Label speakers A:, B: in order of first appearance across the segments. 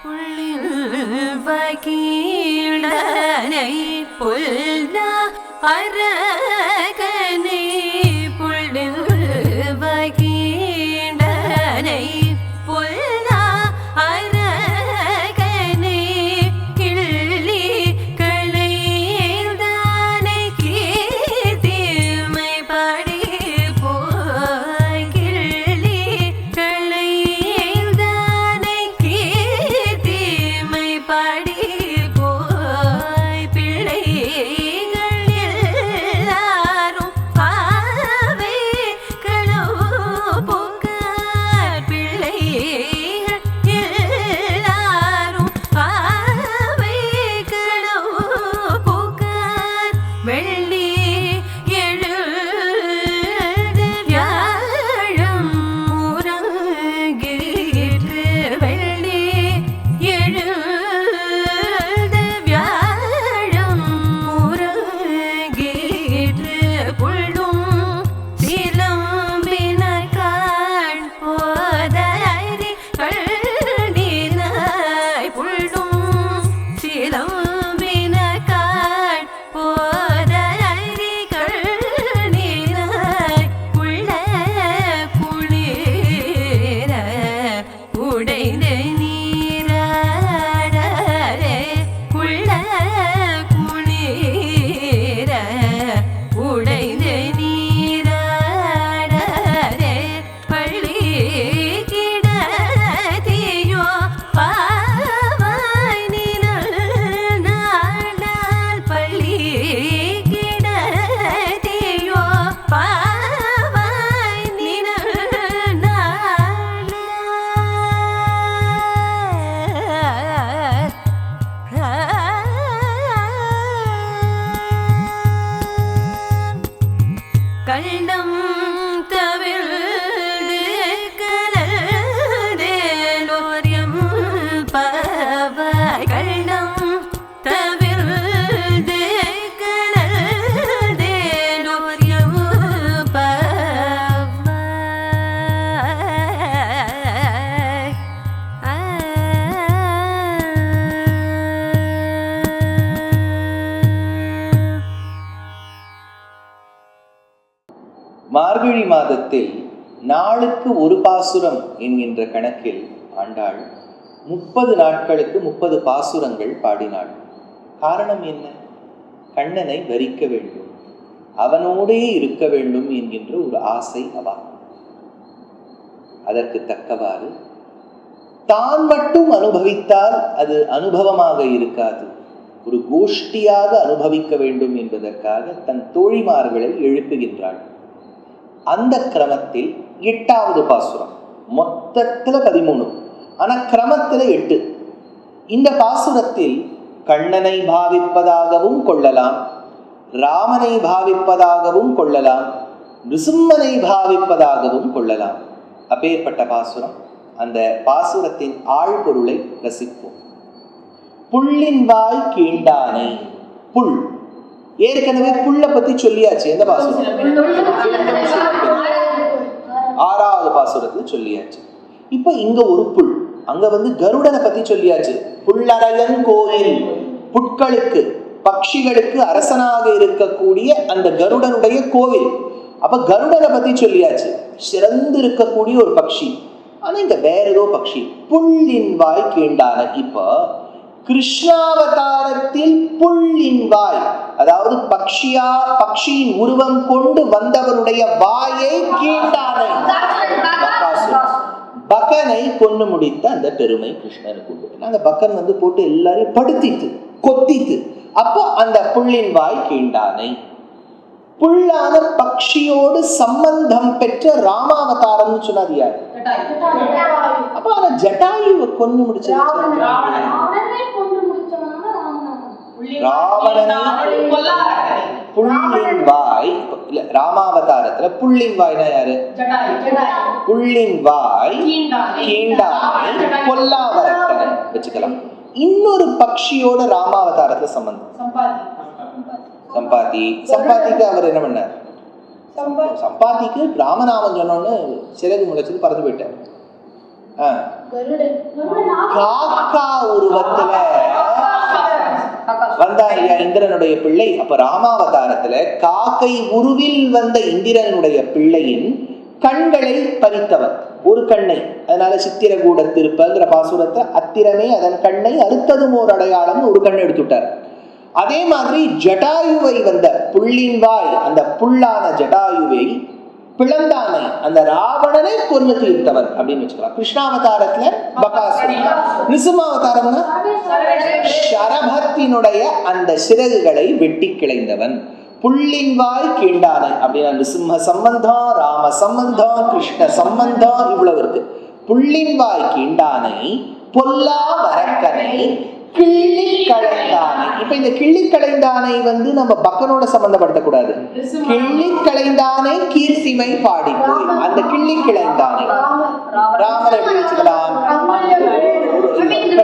A: புள்ளி വകീടനെ പുൽന അരകനേ
B: மார்கழி மாதத்தில் நாளுக்கு ஒரு பாசுரம் என்கின்ற கணக்கில் ஆண்டாள் முப்பது நாட்களுக்கு முப்பது பாசுரங்கள் பாடினாள். காரணம் என்ன? கண்ணனை வரிக்க வேண்டும். அவனோடே இருக்க வேண்டும் என்கின்ற ஒரு ஆசை அவா. அதற்கு தக்கவாறு தான் மட்டும் அனுபவித்தால் அது அனுபவமாக இருக்காது. ஒரு கோஷ்டியாக அனுபவிக்க வேண்டும் என்பதற்காக தன் தோழிமார்களை எழுப்புகின்றாள். அந்த கிரமத்தில் எட்டாவது பாசுரம். மொத்தத்தில் பதிமூணு. ஆனால் கிரமத்தில் எட்டு. இந்த பாசுரத்தில் கண்ணனை பாவிப்பதாகவும் கொள்ளலாம் ராமனை பாவிப்பதாகவும் கொள்ளலாம் நிருசிம்மனை பாவிப்பதாகவும் கொள்ளலாம். அப்பேற்பட்ட பாசுரம். அந்த பாசுரத்தின் ஆழ்பொருளை ரசிப்போம். புள்ளின் வாய் கீண்டானை புல். ஏற்கனவே புல்லை பத்தி சொல்லியாச்சு. எந்த பாசுரம் ஆறாவது பாசுரத்துல சொல்லியாச்சு. இப்ப இங்க ஒரு புல். அங்க வந்து கருடனை பத்தி சொல்லியாச்சு. புல்லரையன் கோயில். புட்களுக்கு பட்சிகளுக்கு அரசனாக இருக்கக்கூடிய அந்த கருடனுடைய கோவில். அப்ப கருடனை பத்தி சொல்லியாச்சு. சிறந்து இருக்கக்கூடிய ஒரு பக்ஷி. ஆனா இங்க வேற ஏதோ பட்சி புல்லின் வாய் கீண்டான. இப்ப கிருஷ்ணாவதாரத்தில் புல்லின் வாய் அதாவது பக்ஷியா பக்ஷியின் உருவம் கொண்டு வந்தவருடைய வாயை கீண்டானை பகாசுரன். பகனை கொண்டு முடித்த அந்த பெருமை கிருஷ்ணனுக்கு உண்டு அந்த பக்கன் வந்து போட்டு எல்லாரையும் படுத்திட்டு கொத்திட்டு அப்போ அந்த புல்லின் வாய் கீண்டானை புல்லான பக்ஷியோடு சம்பந்தம் பெற்ற ராமாவதாரம்னு சொன்னாது யார்? அப்ப ஆனா ஜட்டாயுவை கொண்டு முடிச்சது ராவணனை புள்ளின் வாய் இல்ல ராமாவதாரத்துல புள்ளின் வாய்னா யாரு புள்ளின் வாய் கீண்டானை பொல்லாவரக்கனை வச்சுக்கலாம். இன்னொரு பக்ஷியோட ராமாவதாரத்துல சம்பந்தம். சம்பாதி. சம்பாதிக்கு அவர் என்ன பண்ணார்? சம்பாதிக்கு ராமநாமம் சொன்னோன்னு சிறகு முளைச்சது பறந்து போயிட்டார். காக்கா உருவத்துல ஐயா இந்திரனுடைய பிள்ளை. அப்ப ராமாவதாரத்துல காக்கை உருவில் வந்த இந்திரனுடைய பிள்ளையின் கண்களை பறித்தவர் ஒரு கண்ணை. அதனால சித்திரகூட திருப்பங்கிற பாசுரத்தை அத்திரமே அதன் கண்ணை அறுத்ததும் ஒரு அடையாளம் ஒரு கண் எடுத்துட்டார் அதே மாதிரி ஜடாயுவை வந்த புள்ளின் வாய் அந்த புல்லான ஜடாயுவை பிளந்தானை அந்த ராவணனை கொன்று தீர்த்தவர் அப்படின்னு வச்சுக்கலாம். கிருஷ்ணாவதாரத்துல பகாசுரன். நிசுமாவதாரம்னா நரபத்தினுடைய அந்த சிறகுகளை வெட்டி கிளைந்தவன். புள்ளின் வாய் கீண்டானை அப்படின்னா சிம்ம சம்பந்தம் ராம சம்பந்தம் கிருஷ்ண சம்பந்தம் இவ்வளவு இருக்கு. புள்ளின் வாய் கீண்டானை பொல்லா வரக்கனை கிள்ளி கலைந்தானை. இப்ப இந்த கிள்ளி கலைந்தானை வந்து நம்ம பக்கனோட சம்பந்தப்படுத்தக்கூடாது. கிள்ளி கலைந்தானை கீர்த்திமை பாடி அந்த கிள்ளி கிளைந்தானை ராமரை எப்படி வச்சுக்கலாம்?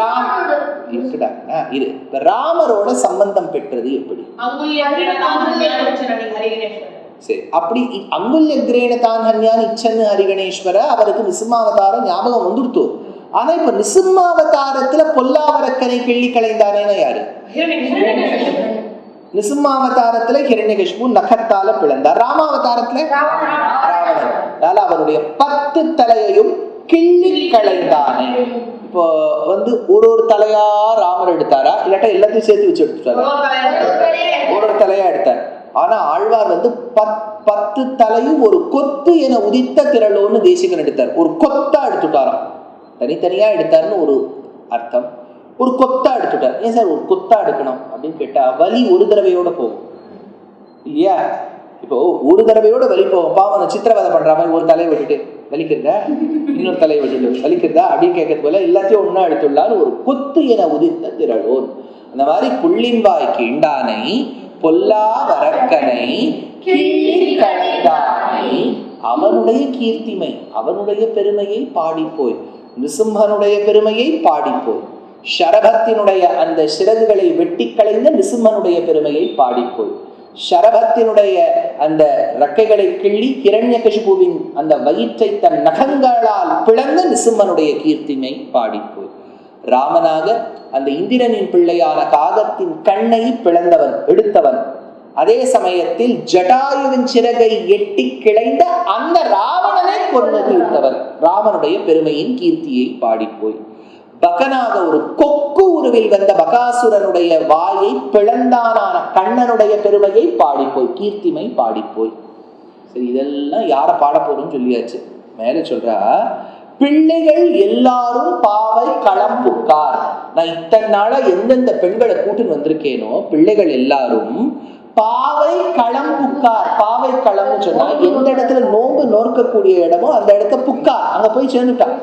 B: ராம் இரு. ராமரோட சம்பந்தம் பெற்றது எப்படி? சரி அப்படி அங்குல்ய கிரேண தான் ஹன்யான் இச்சன்னு ஹரிகணேஸ்வர அவருக்கு விசுமாவதாரம் ஞாபகம் வந்துடுத்தோம் ஆனா இப்ப நிசிம்மாவதாரத்துல பொல்லாவரக்கனை கிள்ளி களைந்தானேன்னா யாரு? நிசிம்மாவதாரத்துல ஹிரண்யகஷ்பு நகத்தால பிளந்தார். ராமாவதாரத்துல ராவணன். அதனால அவருடைய பத்து தலையையும் கிள்ளி கலைந்தானே. இப்போ வந்து ஒரு ஒரு தலையா ராமர் எடுத்தாரா? இல்லாட்டா எல்லாத்தையும் சேர்த்து வச்சு எடுத்துட்டாரா? ஒரு ஒரு தலையா எடுத்தார். ஆனா ஆழ்வார் வந்து பத் பத்து தலையும் ஒரு கொத்து என உதித்த திரளோன்னு தேசிகன் எடுத்தார். ஒரு கொத்தா எடுத்துட்டாராம். தனித்தனியா எடுத்தாருன்னு ஒரு அர்த்தம். ஒரு கொத்தா எடுத்துட்டார். ஏன் சார் ஒரு கொத்தா எடுக்கணும் அப்படின்னு கேட்டா வலி ஒரு தடவையோட போகும். இல்லையா? இப்போ ஒரு தடவையோட வலி போகும். பாவம் அந்த சித்திரவதை பண்ற மாதிரி ஒரு தலையை விட்டுட்டு வலிக்கிறதா இன்னொரு தலையை விட்டுட்டு வலிக்கிறதா அப்படின்னு கேட்கறது போல எல்லாத்தையும் ஒண்ணா எடுத்துள்ளார். ஒரு கொத்து என உதித்த திரளோன். அந்த மாதிரி புள்ளின் கிண்டானை பொல்லா வரக்கனை அவனுடைய கீர்த்திமை அவனுடைய பெருமையை பாடிப்போய் நிசிம்மனுடைய பெருமையை பாடிப்போய் ஷரபத்தினுடைய அந்த சிறகுகளை வெட்டி களைந்த நிசிம்மனுடைய பெருமையை பாடிப்போய் ஷரபத்தினுடைய அந்த ரக்கைகளை கிள்ளி ஹிரண்யகசிபுவின் அந்த வயிற்றை தன் நகங்களால் பிளந்த நிசிம்மனுடைய கீர்த்திமை பாடிப்போய் ராமனாக அந்த இந்திரனின் பிள்ளையான காகத்தின் கண்ணை பிளந்தவன் எடுத்தவன் அதே சமயத்தில் ஜடாயுவின் சிறகை எட்டி கிளைந்த அந்த ராவணனை கொண்டு தீர்த்தவன் ராமனுடைய பெருமையின் கீர்த்தியை பாடிப்போய் பகனாக ஒரு கொக்கு உருவில் வந்த பகாசுரனுடைய வாயை பிளந்தானான கண்ணனுடைய பெருமையை பாடிப்போய் கீர்த்திமை பாடிப்போய் சரி இதெல்லாம் யார பாட போறோம்னு சொல்லியாச்சு. மேல சொல்றா பிள்ளைகள் எல்லாரும் பாவை களம் புக்கார். நான் இத்தனை நாளா எந்தெந்த பெண்களை கூட்டின்னு வந்திருக்கேனோ பிள்ளைகள் எல்லாரும் பாவை களம் புக்கார். பாவை களம்னு சொன்னா எந்த இடத்துல நோம்பு நோக்கக்கூடிய இடமோ அந்த இடத்த புக்கார். அங்க போய் சேர்ந்துட்டான்.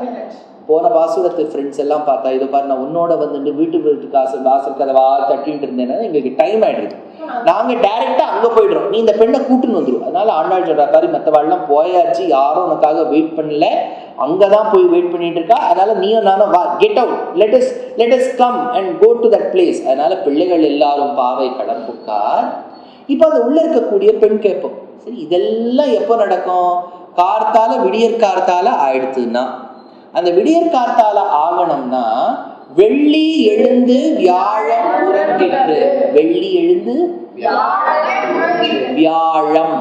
B: போன பாசுரத்து ஃப்ரெண்ட்ஸ் எல்லாம் பார்த்தா இதை பாரு நான் உன்னோட வந்துட்டு வீட்டு வீட்டு காசு வாசல் கதவா தட்டிட்டு இருந்தேன்னா எங்களுக்கு டைம் ஆயிடுது. நாங்க டைரக்டா அங்க போயிடுறோம். நீ இந்த பெண்ணை கூட்டுன்னு வந்துடும் அதனால ஆண்டாள் சொல்ற பாரு மற்றவாள்லாம் போயாச்சு. யாரும் உனக்காக வெயிட் பண்ணல. அங்கதான் போய் வெயிட் பண்ணிட்டு இருக்கா. அதனால நீயும் நானும் வா get out let us let us come and go to that place அதனால பிள்ளைகள் எல்லாரும் பாவை கடம்புக்கார் இப்போ அது உள்ளே இருக்கக்கூடிய பெண் கேட்போம். சரி இதெல்லாம் எப்போ நடக்கும்? கார்த்தால விடியற் கார்த்தால ஆயிடுத்துன்னா அந்த விடியற் கார்த்தால ஆகணும்னா வெள்ளி எழுந்து வியாழம் உறங்கிற்று. வெள்ளி எழுந்து வியாழம்.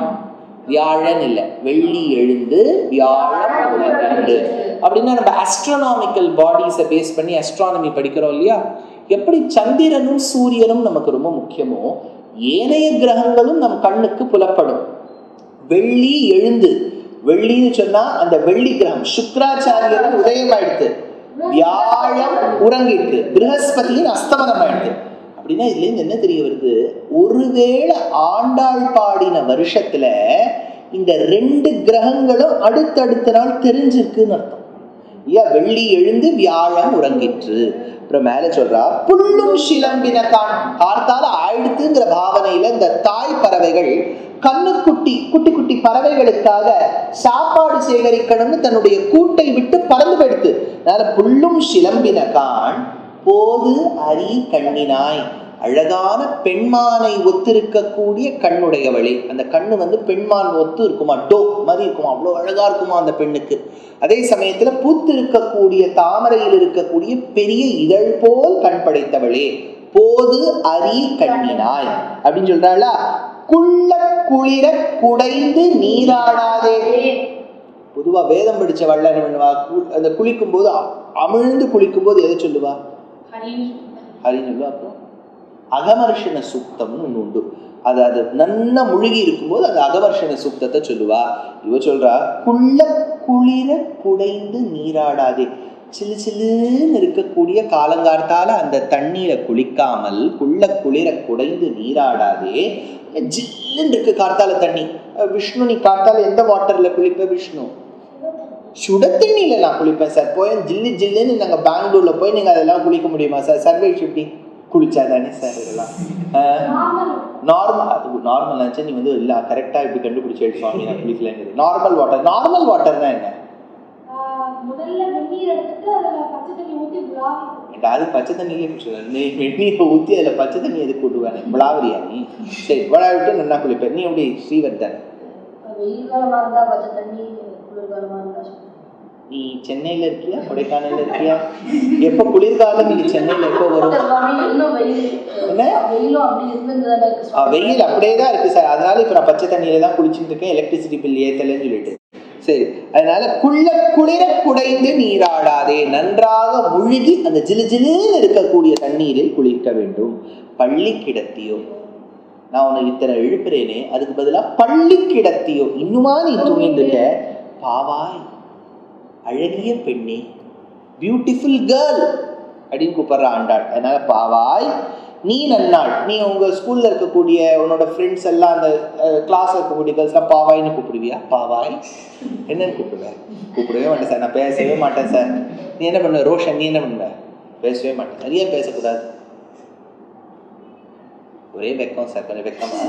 B: வியாழன் இல்லை வெள்ளி எழுந்து வியாழம் உறங்கிற்று. அப்படின்னா நம்ம அஸ்ட்ரானாமிக்கல் பாடிஸை பேஸ் பண்ணி அஸ்ட்ரானமி படிக்கிறோம் இல்லையா? எப்படி சந்திரனும் சூரியனும் நமக்கு ரொம்ப முக்கியமோ ஏனைய கிரகங்களும் நம் கண்ணுக்கு புலப்படும். வெள்ளி எழுந்து வெள்ளின்னு சொன்னா அந்த வெள்ளி கிரகம் சுக்ராச்சாரியன் உதயம் வியாழம் உறங்கிட்டு ப்ரஹஸ்பதியின் அஸ்தமனம் ஆயிடுது அப்படின்னா இதுலேருந்து என்ன தெரிய வருது? ஒருவேளை ஆண்டாள் பாடின வருஷத்துல இந்த ரெண்டு கிரகங்களும் அடுத்தடுத்த நாள் தெரிஞ்சிருக்குன்னு அர்த்தம். வெள்ளி எழுந்து வியாழம் உறங்கிற்று. அப்புறம் மேல சொல்றா புல்லும் சிலம்பின கான் பார்த்தால ஆயிடுத்துங்கிற பாவனையில இந்த தாய் பறவைகள் கண்ணுக்குட்டி குட்டி குட்டி பறவைகளுக்காக சாப்பாடு சேகரிக்கணும்னு தன்னுடைய கூட்டை விட்டு பறந்து போயிடுத்து. அதனால புல்லும் சிலம்பின கான் போது அரி கண்ணினாய் அழகான பெண்மானை ஒத்திருக்கக்கூடிய கண்ணுடையவளே அந்த கண்ணு வந்து பெண்மான் ஒத்து இருக்குமா? டோ மாதிரி இருக்குமா? அவ்வளோ அழகா இருக்குமா அந்த பெண்ணுக்கு? அதே சமயத்துல பூத்து இருக்கக்கூடிய தாமரையில் இருக்கக்கூடிய பெரிய இதழ் போல் கண் படைத்தவளே போது அரி கண்ணினாய். அப்படின்னு சொல்றாளா? குள்ள குளிர குடைந்து நீராடாதே. பொதுவா வேதம் படிச்ச வள்ள என்ன பண்ணுவா? அந்த குளிக்கும் போது அமிழ்ந்து குளிக்கும் போது எதை சொல்லுவா? ஹரின்னு சொல்லுவா. அப்புறம் அகமர்ஷண சூக்தம்னு ஒன்று உண்டு. அது அது நன்னா முழுகி இருக்கும்போது அது அகவர்ஷண சூக்தத்தை சொல்லுவா. இவ சொல்றா குள்ள குளிர குடைந்து நீராடாதே. சிலு சிலுன்னு இருக்கக்கூடிய காலங்கார்த்தால அந்த தண்ணீரை குளிக்காமல் குள்ள குளிர குடைந்து நீராடாதே. ஜில்லுன்னு இருக்கு கார்த்தால தண்ணி. விஷ்ணு நீ கார்த்தால எந்த வாட்டர்ல குளிப்ப விஷ்ணு? சுட தண்ணியில நான் குளிப்பேன் சார். போய் ஜில்லு ஜில்லுன்னு நாங்கள் பெங்களூர்ல போய் நீங்க அதெல்லாம் குளிக்க முடியுமா சார்? சர்வே எப்படி குளிச்சா தானே சார் இதெல்லாம்? நார்மல் அது நார்மல் நினச்சா நீ வந்து இல்லை கரெக்டாக இப்படி கண்டுபிடிச்சி சுவாமி நான் குளிக்கலங்கிறது. நார்மல் வாட்டர் நார்மல் வாட்டர்னா என்ன?
C: ஊத்தி விளாவி
B: எனக்கு அது பச்சை தண்ணியிலே குடிச்சிடுவேன் நீ வெந்நீரை ஊற்றி அதில் பச்சை தண்ணி எதுக்கு விடுவேன் விளாவரியா நீ? சரி விளாவிட்டு நல்லா குளிப்பேன் நீ எப்படி
C: வெயில் பச்சை தண்ணி இருந்தா சுடு.
B: நீ சென்னையில் இருக்கியா கொடைக்கானல்ல இருக்கியா? எப்போ குளிர்காலம் நீ சென்னையில் எப்போ வரும்?
C: வெயில்
B: அப்படியே தான் இருக்கு சார். அதனால இப்போ நான் பச்சை தண்ணியில தான் குளிச்சுட்டு இருக்கேன். எலக்ட்ரிசிட்டி பில் ஏத்தலைன்னு சொல்லிட்டு. சரி. அதனால குள்ள குளிர குடைந்து நீராடாதே. நன்றாக முழுகி அந்த ஜிலு ஜிலுன்னு இருக்கக்கூடிய தண்ணீரில் குளிக்க வேண்டும். பள்ளி கிடத்தியோ நான் உனக்கு இத்தனை எழுப்புறேனே அதுக்கு பதிலா பள்ளி கிடத்தியோ இன்னுமா நீ தூங்கிட்டு பாவாய். அழகிய பெண்ணே பியூட்டிஃபுல் கேர்ள் அப்படின்னு கூப்பிட்ற ஆண்டாள். அதனால பாவாய் நீ நன்னாள். நீ உங்கள் ஸ்கூலில் இருக்கக்கூடிய உன்னோட ஃப்ரெண்ட்ஸ் எல்லாம் அந்த கிளாஸ் இருக்கக்கூடிய கேர்ள்ஸ்லாம் பாவாய்னு கூப்பிடுவியா? பாவாய். என்னன்னு கூப்பிடுவேன் கூப்பிடவே மாட்டேன் சார். நான் பேசவே மாட்டேன் சார். நீ என்ன பண்ணுவ? ரோஷன் நீ என்ன பண்ணுவ? பேசவே மாட்டேன். நிறைய பேசக்கூடாது. ஒரே வெக்கம் சார் கொஞ்சம் வெக்கமா?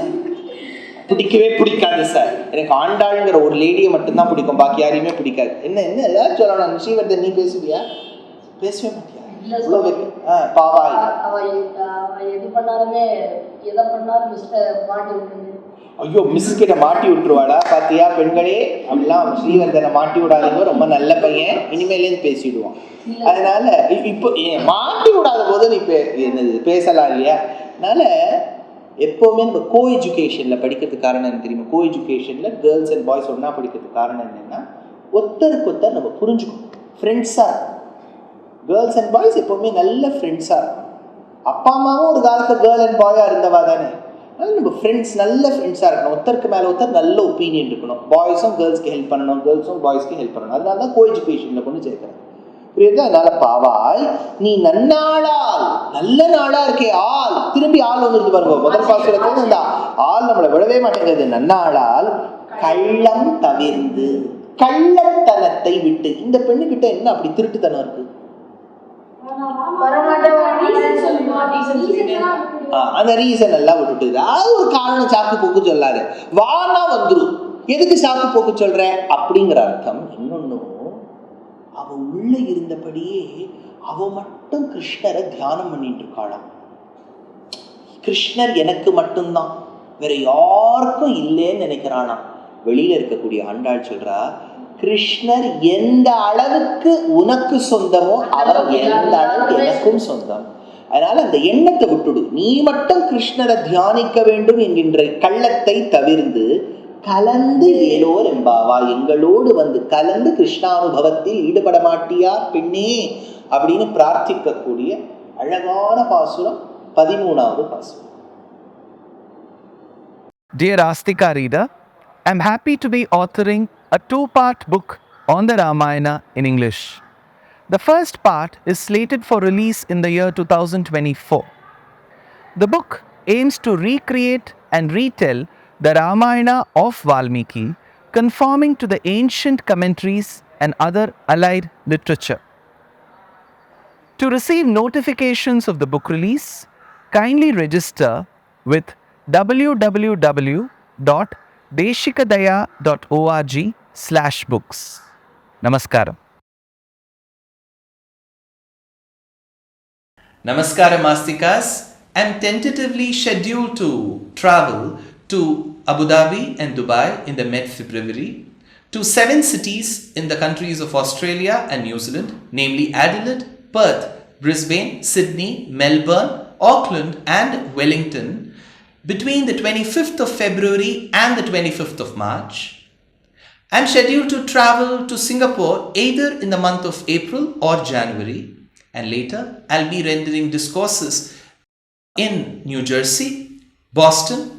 B: பிடிக்கவே பிடிக்காது சார் எனக்கு ஆண்டாளுங்கிற ஒரு லேடியை மட்டும்தான் பிடிக்கும். பாக்கி யாரையுமே பிடிக்காது. என்ன என்ன ஏதாவது சொல்லணும். ஸ்ரீவர்தன் நீ பேசுவியா? பேசவே மாட்டியா?
C: அவ எது பண்ணாலுமே எதை பண்ணாலும் மிஸ்டர் மாட்டி விட்டுருது.
B: ஐயோ மிஸ் கிட்ட மாட்டி விட்டுருவாளா? பாத்தியா பெண்களே? அப்படிலாம் ஸ்ரீவர்தனை மாட்டி விடாதீங்க. ரொம்ப நல்ல பையன். இனிமேலேருந்து பேசிடுவான். அதனால இப்போ மாட்டி விடாத போது நீ பே என்னது பேசலாம் இல்லையா? அதனால எப்போவுமே நம்ம கோ எஜுகேஷனில் படிக்கிறதுக்கு காரணம் என்ன தெரியுமா? கோ எஜுகேஷனில் கேர்ள்ஸ் அண்ட் பாய்ஸ் ஒன்றா படிக்கிறதுக்கு காரணம் என்னென்னா ஒருத்தருக்கு ஒருத்தர் நம்ம புரிஞ்சுக்கணும். ஃப்ரெண்ட்ஸாக கேர்ள்ஸ் அண்ட் பாய்ஸ் எப்போவுமே நல்ல ஃப்ரெண்ட்ஸாக இருக்கும் அப்பா அம்மாவும் ஒரு காலத்தில் கேர்ள் அண்ட் பாயாக இருந்தவா தானே? அதனால் நம்ம ஃப்ரெண்ட்ஸ் நல்ல ஃப்ரெண்ட்ஸாக இருக்கணும். ஒருத்தருக்கு மேலே ஒருத்தர் நல்ல ஒப்பீனியன் இருக்கணும். பாய்ஸும் கேர்ள்ஸ்க்கு ஹெல்ப் பண்ணணும். கேர்ள்ஸும் பாய்ஸ்க்கு ஹெல்ப் பண்ணணும் அதனால தான் கோ எஜுகேஷனில் கொண்டு சேர்க்குறேன் புரியுது அதனால பாவாய் நீ நன்னாளால் நல்ல நாளா இருக்கே ஆள். திரும்பி ஆள் வந்துருது பாருங்க. முதல் பாசுரத்துல இந்த ஆள் நம்மளை விடவே மாட்டேங்குது. நன்னாளால் கள்ளம் தவிர்ந்து கள்ளத்தனத்தை விட்டு. இந்த பெண்ணுகிட்ட என்ன அப்படி திருட்டுத்தனம் இருக்கு? அந்த ரீசன் எல்லாம் விட்டுட்டு அது ஒரு காரணம். சாக்கு போக்கு சொல்லாது. வானா வந்துரும். எதுக்கு சாக்கு போக்கு சொல்ற? அப்படிங்கிற அர்த்தம். இன்னொன்னும் அவ உள்ள இருந்தபடியே அவ மட்டும் கிருஷ்ணரை தியானம் பண்ணிட்டு இருக்காளாம் கிருஷ்ணர் எனக்கு மட்டும்தான். வேற யாருக்கும் இல்லைன்னு நினைக்கிறானாம் வெளியில இருக்கக்கூடிய ஆண்டாள் சொல்றா கிருஷ்ணர் எந்த அளவுக்கு உனக்கு சொந்தமோ அவர் எந்த அளவுக்கு எனக்கும் சொந்தம். அதனால அந்த எண்ணத்தை விட்டுடு. நீ மட்டும் கிருஷ்ணரை தியானிக்க வேண்டும் என்கின்ற கள்ளத்தை தவிர்ந்து கலந்து ஏலோர் என்பாவா எங்களோடு வந்து கலந்து கிருஷ்ணானுபவத்தில் ஈடுபட மாட்டியா பெண்ணே அப்படின்னு பிரார்த்திக்கக்கூடிய அழகான பாசுரம் பதிமூணாவது பாசுரம்
D: Dear Astika reader, I'm happy to be authoring a two part book on the Ramayana in English. The first part is slated for release in the year 2024. The book aims to recreate and retell the Ramayana of Valmiki, conforming to the ancient commentaries and other allied literature. To receive notifications of the book release, kindly register with www.deshikadaya.org slash books. Namaskaram.
B: Namaskaram Mastikas. I'm tentatively scheduled to travel to Abu Dhabi and Dubai in the mid February, to seven cities in the countries of Australia and New Zealand, namely Adelaide, Perth, Brisbane, Sydney, Melbourne, Auckland, and Wellington, between the 25th of February and the 25th of March. I'm scheduled to travel to Singapore either in the month of April or January, and later I'll be rendering discourses in New Jersey, Boston,